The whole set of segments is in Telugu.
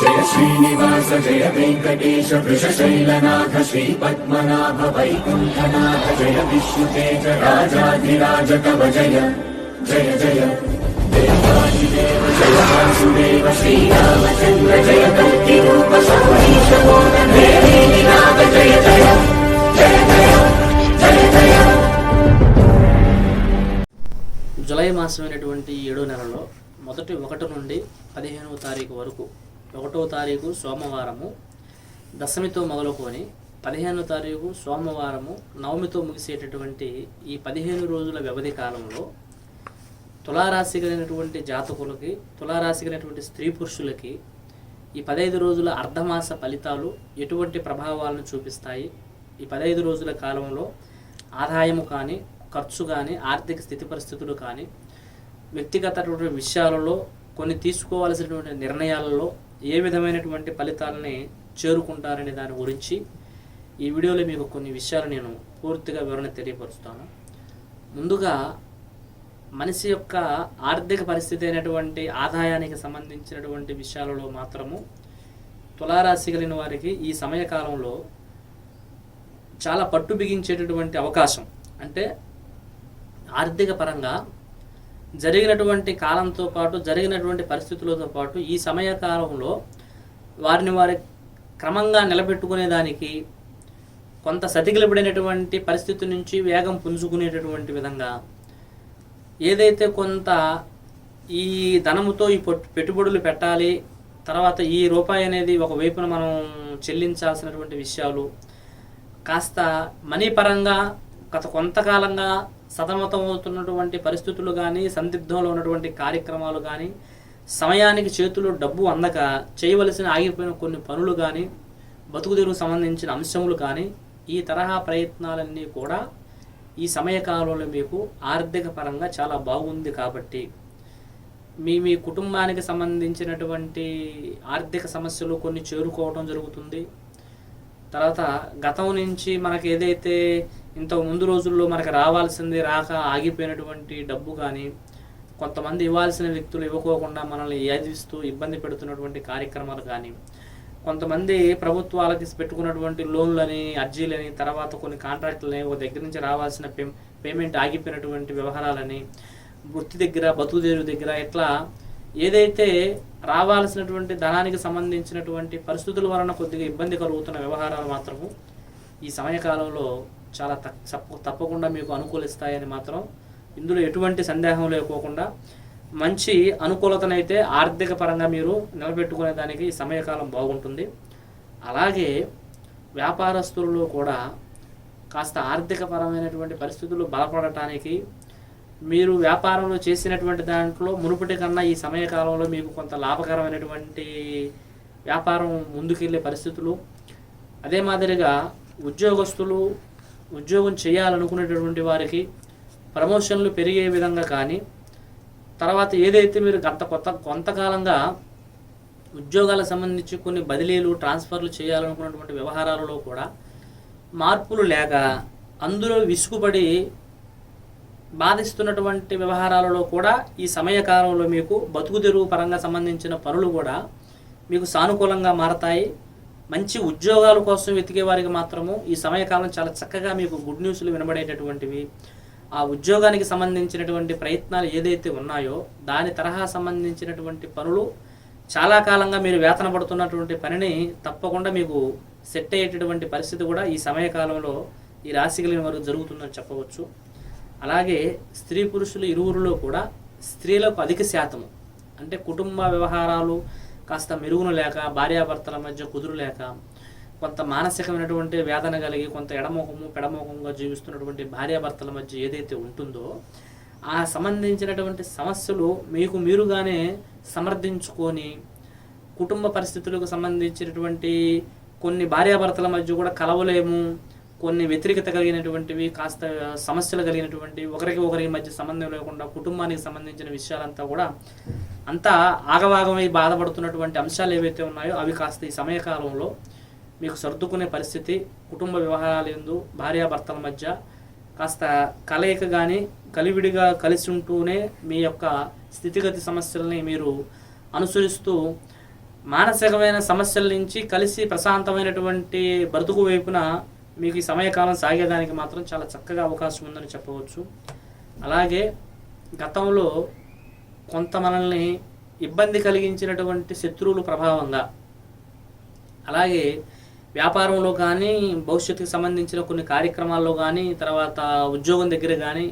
జయ శ్రీనివాస జయ వెంకటేశ వృషశైలనాథ శ్రీ పద్మనాభ వైకుంఠనాథ జయ విష్ణుతేజ రాజాధిరాజ కవ జయ జయ జయ. దేవాదిదేవ జయ వాసుదేవ శ్రీరామచంద్ర జయ కల్కి రూప సౌరీశ నాథ జయ జయ జయ జయ జయ జయ. జులై మాసమైనటువంటి ఏడో నెలలో మొదటి ఒకటి నుండి పదిహేనవ తారీఖు వరకు ఒకటో తారీఖు సోమవారము దశమితో మొదలుకొని పదిహేనో తారీఖు సోమవారము నవమితో ముగిసేటటువంటి ఈ పదిహేను రోజుల వ్యవధి కాలంలో తులారాశి కలిగినటువంటి జాతకులకి తులారాశి కలిగినటువంటి స్త్రీ పురుషులకి ఈ పదహైదు రోజుల అర్ధమాస ఫలితాలు ఎటువంటి ప్రభావాలను చూపిస్తాయి? ఈ పదహైదు రోజుల కాలంలో ఆదాయము కానీ ఖర్చు కానీ ఆర్థిక స్థితి పరిస్థితులు కానీ వ్యక్తిగత విషయాలలో కొన్ని తీసుకోవాల్సినటువంటి నిర్ణయాలలో ఏ విధమైనటువంటి ఫలితాలని చేరుకుంటారనే దాని గురించి ఈ వీడియోలో మీకు కొన్ని విషయాలు నేను పూర్తిగా వివరణ తెలియపరుస్తాను. ముందుగా మనిషి యొక్క ఆర్థిక పరిస్థితి అయినటువంటి ఆదాయానికి సంబంధించినటువంటి విషయాలలో మాత్రము తులారాశి కలిగిన వారికి ఈ సమయకాలంలో చాలా పట్టు బిగించేటటువంటి అవకాశం. అంటే ఆర్థిక పరంగా జరిగినటువంటి కాలంతో పాటు జరిగినటువంటి పరిస్థితులతో పాటు ఈ సమయ కాలంలో వారిని వారి క్రమంగా నిలబెట్టుకునేదానికి కొంత సతికిలబడినటువంటి పరిస్థితి నుంచి వేగం పుంజుకునేటటువంటి విధంగా ఏదైతే కొంత ఈ ధనముతో ఈ పెట్టుబడులు పెట్టాలి తర్వాత ఈ రూపాయి అనేది ఒక వైపున మనం చెల్లించాల్సినటువంటి విషయాలు కాస్త మనీ పరంగా గత కొంతకాలంగా సతమతమవుతున్నటువంటి పరిస్థితులు కానీ సందిగ్ధంలో ఉన్నటువంటి కార్యక్రమాలు కానీ సమయానికి చేతిలో డబ్బు అందక చేయవలసిన ఆగిపోయిన కొన్ని పనులు కానీ బతుకుదెరువు సంబంధించిన అంశములు కానీ ఈ తరహా ప్రయత్నాలన్నీ కూడా ఈ సమయకాలంలో మీకు ఆర్థిక పరంగా చాలా బాగుంది కాబట్టి మీ మీ కుటుంబానికి సంబంధించినటువంటి ఆర్థిక సమస్యలు కొన్ని చేరుకోవడం జరుగుతుంది. తర్వాత గతం నుంచి మనకి ఏదైతే ఇంతకు ముందు రోజుల్లో మనకు రావాల్సింది రాక ఆగిపోయినటువంటి డబ్బు కానీ కొంతమంది ఇవ్వాల్సిన వ్యక్తులు ఇవ్వకోకుండా మనల్ని ఏదిస్తూ ఇబ్బంది పెడుతున్నటువంటి కార్యక్రమాలు కానీ కొంతమంది ప్రభుత్వాలకి పెట్టుకున్నటువంటి లోన్లని అర్జీలని తర్వాత కొన్ని కాంట్రాక్టులని ఒక దగ్గర నుంచి రావాల్సిన పే పేమెంట్ ఆగిపోయినటువంటి వ్యవహారాలని వృత్తి దగ్గర బతుకుదేరు దగ్గర ఇట్లా ఏదైతే రావాల్సినటువంటి ధనానికి సంబంధించినటువంటి పరిస్థితుల వలన కొద్దిగా ఇబ్బంది కలుగుతున్న వ్యవహారాలు మాత్రము ఈ సమయకాలంలో చాలా తక్- తప్ప- తప్పకుండా మీకు అనుకూలిస్తాయని మాత్రం ఇందులో ఎటువంటి సందేహం లేకోకుండా మంచి అనుకూలతనైతే ఆర్థిక పరంగా మీరు నిలబెట్టుకునే దానికి ఈ సమయకాలం బాగుంటుంది. అలాగే వ్యాపారస్తులలో కూడా కాస్త ఆర్థిక పరమైనటువంటి పరిస్థితులు బలపడటానికి మీరు వ్యాపారంలో చేసినటువంటి దాంట్లో మునుపటి కన్నా ఈ సమయకాలంలో మీకు కొంత లాభకరమైనటువంటి వ్యాపారం ముందుకెళ్ళే పరిస్థితులు. అదే మాదిరిగా ఉద్యోగస్తులు ఉద్యోగం చేయాలనుకునేటటువంటి వారికి ప్రమోషన్లు పెరిగే విధంగా కానీ తర్వాత ఏదైతే మీరు గత కొత్త కొంతకాలంగా ఉద్యోగాలకు సంబంధించి కొన్ని బదిలీలు ట్రాన్స్ఫర్లు చేయాలనుకున్నటువంటి వ్యవహారాలలో కూడా మార్పులు లేక అందులో విసుగుపడి బాధిస్తున్నటువంటి వ్యవహారాలలో కూడా ఈ సమయకాలంలో మీకు బతుకు తెరువు పరంగా సంబంధించిన పనులు కూడా మీకు సానుకూలంగా మారతాయి. మంచి ఉద్యోగాల కోసం వెతికే వారికి మాత్రము ఈ సమయకాలం చాలా చక్కగా మీకు గుడ్ న్యూస్లు వినబడేటటువంటివి. ఆ ఉద్యోగానికి సంబంధించినటువంటి ప్రయత్నాలు ఏదైతే ఉన్నాయో దాని తరహా సంబంధించినటువంటి పనులు చాలా కాలంగా మీరు వేతన పడుతున్నటువంటి పనిని తప్పకుండా మీకు సెట్ అయ్యేటటువంటి పరిస్థితి కూడా ఈ సమయకాలంలో ఈ రాశి కలిగిన వరకు జరుగుతుందని చెప్పవచ్చు. అలాగే స్త్రీ పురుషులు ఇరువురిలో కూడా స్త్రీలకు అధిక శాతము అంటే కుటుంబ వ్యవహారాలు కాస్త మెరుగున లేక భార్యాభర్తల మధ్య కుదురు లేక కొంత మానసికమైనటువంటి వేదన కలిగి కొంత ఎడమోహము పెడమోహంగా జీవిస్తున్నటువంటి భార్యాభర్తల మధ్య ఏదైతే ఉంటుందో ఆ సంబంధించినటువంటి సమస్యలు మీకు మీరుగానే సమర్థించుకొని కుటుంబ పరిస్థితులకు సంబంధించినటువంటి కొన్ని భార్యాభర్తల మధ్య కూడా కలవలేము కొన్ని వ్యతిరేకత కలిగినటువంటివి కాస్త సమస్యలు కలిగినటువంటి ఒకరికి ఒకరికి మధ్య సంబంధం లేకుండా కుటుంబానికి సంబంధించిన విషయాలంతా కూడా అంతా ఆగవాగమై బాధపడుతున్నటువంటి అంశాలు ఏవైతే ఉన్నాయో అవి కాస్త ఈ సమయకాలంలో మీకు సర్దుకునే పరిస్థితి కుటుంబ వ్యవహారాలు ఎందు భార్యాభర్తల మధ్య కాస్త కలయిక కానీ కలివిడిగా కలిసి ఉంటూనే మీ యొక్క స్థితిగతి సమస్యల్ని మీరు అనుసరిస్తూ మానసికమైన సమస్యల నుంచి కలిసి ప్రశాంతమైనటువంటి బ్రతుకు వైపున మీకు ఈ సమయకాలం సాగేదానికి మాత్రం చాలా చక్కగా అవకాశం ఉందని చెప్పవచ్చు. అలాగే గతంలో కొంత మనల్ని ఇబ్బంది కలిగించినటువంటి శత్రువుల ప్రభావంగా. అలాగే వ్యాపారంలో కానీ భవిష్యత్తుకి సంబంధించిన కొన్ని కార్యక్రమాల్లో కానీ తర్వాత ఉద్యోగం దగ్గర కానీ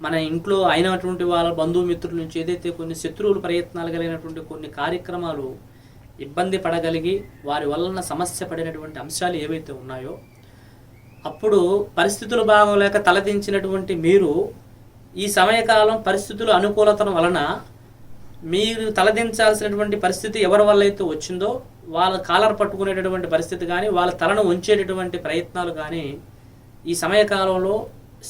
మన ఇంట్లో అయినటువంటి వాళ్ళ బంధుమిత్రుల నుంచి ఏదైతే కొన్ని శత్రువులు ప్రయత్నాలు కలిగినటువంటి కొన్ని కార్యక్రమాలు ఇబ్బంది పడగలిగి వారి వలన సమస్య పడినటువంటి అంశాలు ఏవైతే ఉన్నాయో అప్పుడు పరిస్థితులు బాగోలేక తలదించినటువంటి మీరు ఈ సమయకాలం పరిస్థితుల అనుకూలతను వలన మీరు తలదించాల్సినటువంటి పరిస్థితి ఎవరి వల్ల అయితే వచ్చిందో వాళ్ళ కాలర్ పట్టుకునేటటువంటి పరిస్థితి కానీ వాళ్ళ తలను ఉంచేటటువంటి ప్రయత్నాలు కానీ ఈ సమయకాలంలో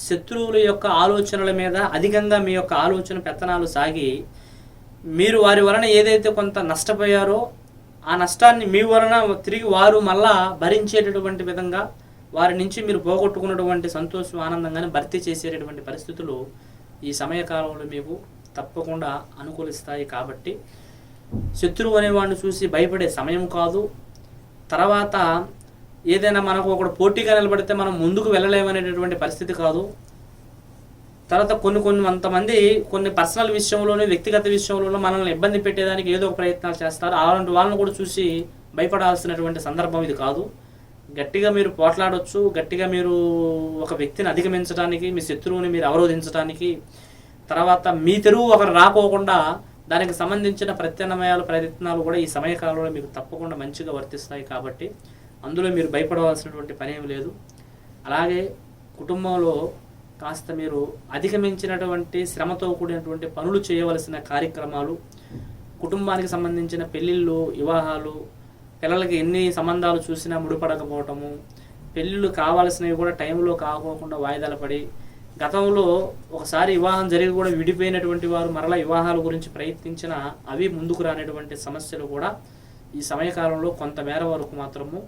శత్రువుల యొక్క ఆలోచనల మీద అధికంగా మీ యొక్క ఆలోచన పెత్తనాలు సాగి మీరు వారి వలన ఏదైతే కొంత నష్టపోయారో ఆ నష్టాన్ని మీ వలన తిరిగి వారు మళ్ళా భరించేటటువంటి విధంగా వారి నుంచి మీరు పోగొట్టుకున్నటువంటి సంతోషం ఆనందంగానే భర్తీ చేసేటటువంటి పరిస్థితులు ఈ సమయకాలంలో మీకు తప్పకుండా అనుకూలిస్తాయి కాబట్టి శత్రువు అనేవాడిని చూసి భయపడే సమయం కాదు. తర్వాత ఏదైనా మనకు ఒకడు పోటీగా నిలబడితే మనం ముందుకు వెళ్ళలేమనేటటువంటి పరిస్థితి కాదు. తర్వాత కొన్ని కొన్ని కొంతమంది కొన్ని పర్సనల్ విషయంలోనే వ్యక్తిగత విషయంలోనూ మనల్ని ఇబ్బంది పెట్టేదానికి ఏదో ఒక ప్రయత్నాలు చేస్తారు. అలాంటి వాళ్ళని కూడా చూసి భయపడాల్సినటువంటి సందర్భం ఇది కాదు. గట్టిగా మీరు పోట్లాడొచ్చు. గట్టిగా మీరు ఒక వ్యక్తిని అధిగమించడానికి మీ శత్రువుని మీరు అవరోధించడానికి తర్వాత మీ తెరువు ఒకరు రాకోకుండా దానికి సంబంధించిన ప్రత్యామ్నాయాలు ప్రయత్నాలు కూడా ఈ సమయకాలంలో మీకు తప్పకుండా మంచిగా వర్తిస్తాయి కాబట్టి అందులో మీరు భయపడవలసినటువంటి పని ఏమి లేదు. అలాగే కుటుంబంలో కాస్త మీరు అధిగమించినటువంటి శ్రమతో కూడినటువంటి పనులు చేయవలసిన కార్యక్రమాలు కుటుంబానికి సంబంధించిన పెళ్ళిళ్ళు వివాహాలు పిల్లలకి ఎన్ని సంబంధాలు చూసినా ముడిపడకపోవటము పెళ్ళిళ్ళు కావాల్సినవి కూడా టైంలో కాకోకుండా వాయిదాలు పడి గతంలో ఒకసారి వివాహం జరిగి కూడా విడిపోయినటువంటి వారు మరలా వివాహాల గురించి ప్రయత్నించిన అవి ముందుకు రానటువంటి సమస్యలు కూడా ఈ సమయకాలంలో కొంతమేర వరకు మాత్రము.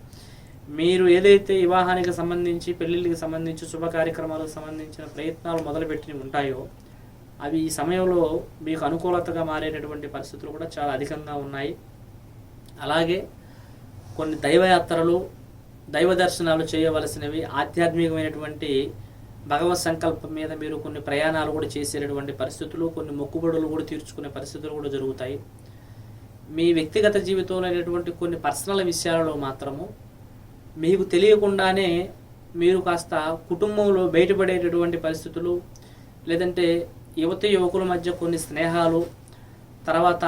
మీరు ఏదైతే వివాహానికి సంబంధించి పెళ్ళిళ్ళకి సంబంధించి శుభ కార్యక్రమాలకు సంబంధించిన ప్రయత్నాలు మొదలుపెట్టి ఉంటాయో అవి ఈ సమయంలో మీకు అనుకూలతగా మారేటటువంటి పరిస్థితులు కూడా చాలా అధికంగా ఉన్నాయి. అలాగే కొన్ని దైవయాత్రలు దైవ దర్శనాలు చేయవలసినవి ఆధ్యాత్మికమైనటువంటి భగవత్ సంకల్పం మీద మీరు కొన్ని ప్రయాణాలు కూడా చేసేటటువంటి పరిస్థితులు కొన్ని మొక్కుబడులు కూడా తీర్చుకునే పరిస్థితులు కూడా జరుగుతాయి. మీ వ్యక్తిగత జీవితంలో అనేటువంటి కొన్ని పర్సనల్ విషయాలలో మాత్రము మీకు తెలియకుండానే మీరు కాస్త కుటుంబంలో బయటపడేటటువంటి పరిస్థితులు లేదంటే యువత యువకుల మధ్య కొన్ని స్నేహాలు తర్వాత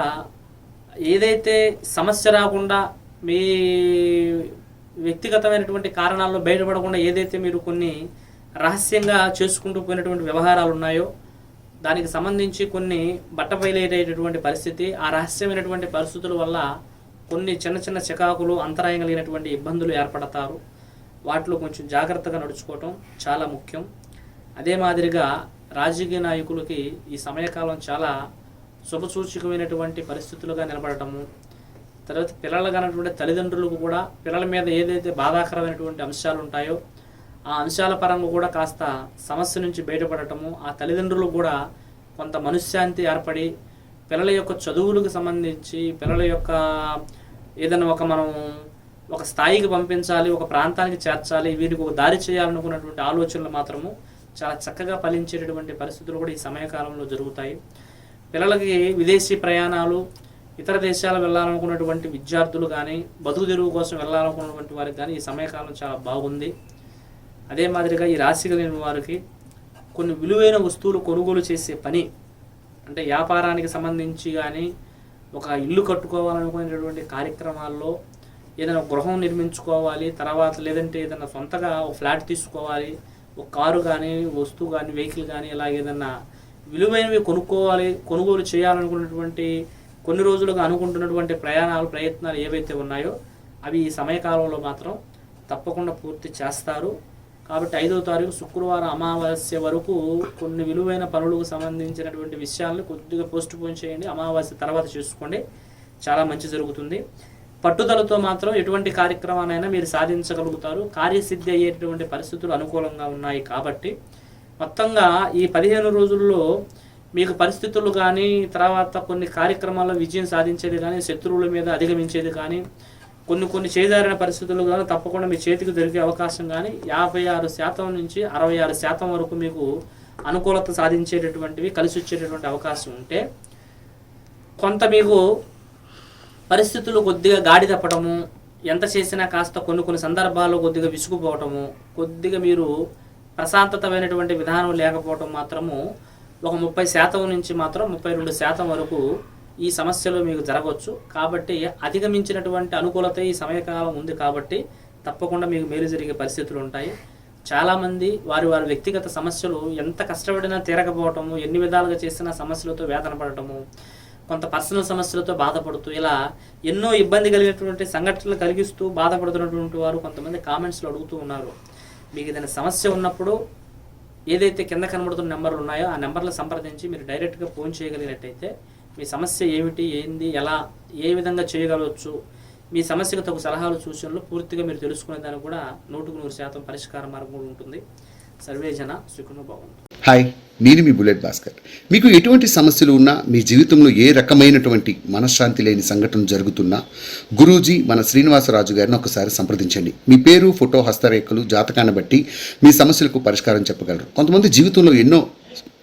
ఏదైతే సమస్య రాకుండా మీ వ్యక్తిగతమైనటువంటి కారణాల్లో బయటపడకుండా ఏదైతే మీరు కొన్ని రహస్యంగా చేసుకుంటూ పోయినటువంటి వ్యవహారాలు ఉన్నాయో దానికి సంబంధించి కొన్ని బట్టబయలయ్యేటటువంటి పరిస్థితి ఆ రహస్యమైనటువంటి పరిస్థితుల వల్ల కొన్ని చిన్న చిన్న చికాకులు అంతరాయం కలిగినటువంటి ఇబ్బందులు ఏర్పడతారు. వాటిలో కొంచెం జాగ్రత్తగా నడుచుకోవటం చాలా ముఖ్యం. అదే మాదిరిగా రాజకీయ నాయకులకి ఈ సమయకాలం చాలా శుభసూచకమైనటువంటి పరిస్థితులుగా నిలబడటము తర్వాత పిల్లలు కానటువంటి తల్లిదండ్రులకు కూడా పిల్లల మీద ఏదైతే బాధాకరమైనటువంటి అంశాలు ఉంటాయో ఆ అంశాల పరంగా కూడా కాస్త సమస్య నుంచి బయటపడటము ఆ తల్లిదండ్రులు కూడా కొంత మనశ్శాంతి ఏర్పడి పిల్లల యొక్క చదువులకు సంబంధించి పిల్లల యొక్క ఏదైనా ఒక మనం ఒక స్థాయికి పంపించాలి ఒక ప్రాంతానికి చేర్చాలి వీరికి ఒక దారి చేయాలనుకున్నటువంటి ఆలోచనలు మాత్రము చాలా చక్కగా ఫలించేటటువంటి పరిస్థితులు కూడా ఈ సమయకాలంలో జరుగుతాయి. పిల్లలకి విదేశీ ప్రయాణాలు ఇతర దేశాలు వెళ్ళాలనుకున్నటువంటి విద్యార్థులు కానీ బతుకు తెరువు కోసం వెళ్ళాలనుకున్నటువంటి వారికి కానీ ఈ సమయకాలం చాలా బాగుంది. అదే మాదిరిగా ఈ రాశి కలిగిన వారికి కొన్ని విలువైన వస్తువులు కొనుగోలు చేసే పని అంటే వ్యాపారానికి సంబంధించి కానీ ఒక ఇల్లు కట్టుకోవాలనుకునేటువంటి కార్యక్రమాల్లో ఏదైనా గృహం నిర్మించుకోవాలి తర్వాత లేదంటే ఏదైనా సొంతగా ఒక ఫ్లాట్ తీసుకోవాలి ఒక కారు కానీ వస్తువు కానీ వెహికల్ కానీ ఇలా ఏదైనా విలువైనవి కొనుక్కోవాలి కొనుగోలు చేయాలనుకున్నటువంటి కొన్ని రోజులుగా అనుకుంటున్నటువంటి ప్రయాణాలు ప్రయత్నాలు ఏవైతే ఉన్నాయో అవి ఈ సమయకాలంలో మాత్రం తప్పకుండా పూర్తి చేస్తారు. కాబట్టి ఐదవ తారీఖు శుక్రవారం అమావాస్య వరకు కొన్ని విలువైన పనులకు సంబంధించినటువంటి విషయాలను కొద్దిగా పోస్ట్ పోన్ చేయండి. అమావాస్య తర్వాత చేసుకోండి. చాలా మంచి జరుగుతుంది. పట్టుదలతో మాత్రం ఎటువంటి కార్యక్రమానైనా మీరు సాధించగలుగుతారు. కార్యసిద్ధి అయ్యేటటువంటి పరిస్థితులు అనుకూలంగా ఉన్నాయి కాబట్టి మొత్తంగా ఈ పదిహేను రోజుల్లో మీకు పరిస్థితులు కానీ తర్వాత కొన్ని కార్యక్రమాల్లో విజయం సాధించేది కానీ శత్రువుల మీద అధిగమించేది కానీ కొన్ని కొన్ని చేజారిన పరిస్థితులు కానీ తప్పకుండా మీ చేతికి దొరికే అవకాశం కానీ యాభై ఆరు శాతం నుంచి అరవై ఆరు శాతం వరకు మీకు అనుకూలత సాధించేటటువంటివి కలిసి వచ్చేటటువంటి అవకాశం ఉంటే కొంత మీకు పరిస్థితులు కొద్దిగా గాడి తప్పడము ఎంత చేసినా కాస్త కొన్ని కొన్ని సందర్భాల్లో కొద్దిగా విసుగుపోవటము కొద్దిగా మీరు ప్రశాంతతమైనటువంటి విధానం లేకపోవటం మాత్రము ఒక ముప్పై శాతం నుంచి మాత్రం ముప్పై రెండు శాతం వరకు ఈ సమస్యలు మీకు జరగవచ్చు. కాబట్టి అధిగమించినటువంటి అనుకూలత ఈ సమయకాలం ఉంది కాబట్టి తప్పకుండా మీకు మేలు జరిగే పరిస్థితులు ఉంటాయి. చాలామంది వారి వారి వ్యక్తిగత సమస్యలు ఎంత కష్టపడినా తీరకపోవటము ఎన్ని విధాలుగా చేసినా సమస్యలతో వేదన పడటము కొంత పర్సనల్ సమస్యలతో బాధపడుతూ ఇలా ఎన్నో ఇబ్బంది కలిగినటువంటి సంఘటనలు కలిగిస్తూ బాధపడుతున్నటువంటి వారు కొంతమంది కామెంట్స్లో అడుగుతూ ఉన్నారు. మీకు ఏదైనా సమస్య ఉన్నప్పుడు ఏదైతే కింద కనబడుతున్న నెంబర్లు ఉన్నాయో ఆ నెంబర్లు సంప్రదించి మీరు డైరెక్ట్గా ఫోన్ చేయగలిగినట్టయితే మీ సమస్య ఏమిటి ఏంది ఎలా ఏ విధంగా చేయగలవచ్చు మీ సమస్యకు తగు సలహాలు సూచనలు పూర్తిగా మీరు తెలుసుకునే దానికి కూడా నూటుకు నూరు శాతం పరిష్కార మార్గం కూడా ఉంటుంది. సర్వే జన సుఖను బాగుంటుంది హాయ్ నేను మీ బుల్లెట్ భాస్కర్. మీకు ఎటువంటి సమస్యలు ఉన్నా మీ జీవితంలో ఏ రకమైనటువంటి మనశ్శాంతి లేని సంఘటన జరుగుతున్నా గురూజీ మన శ్రీనివాసరాజు గారిని ఒకసారి సంప్రదించండి. మీ పేరు ఫోటో హస్తరేఖలు జాతకాన్ని బట్టి మీ సమస్యలకు పరిష్కారం చెప్పగలరు. కొంతమంది జీవితంలో ఎన్నో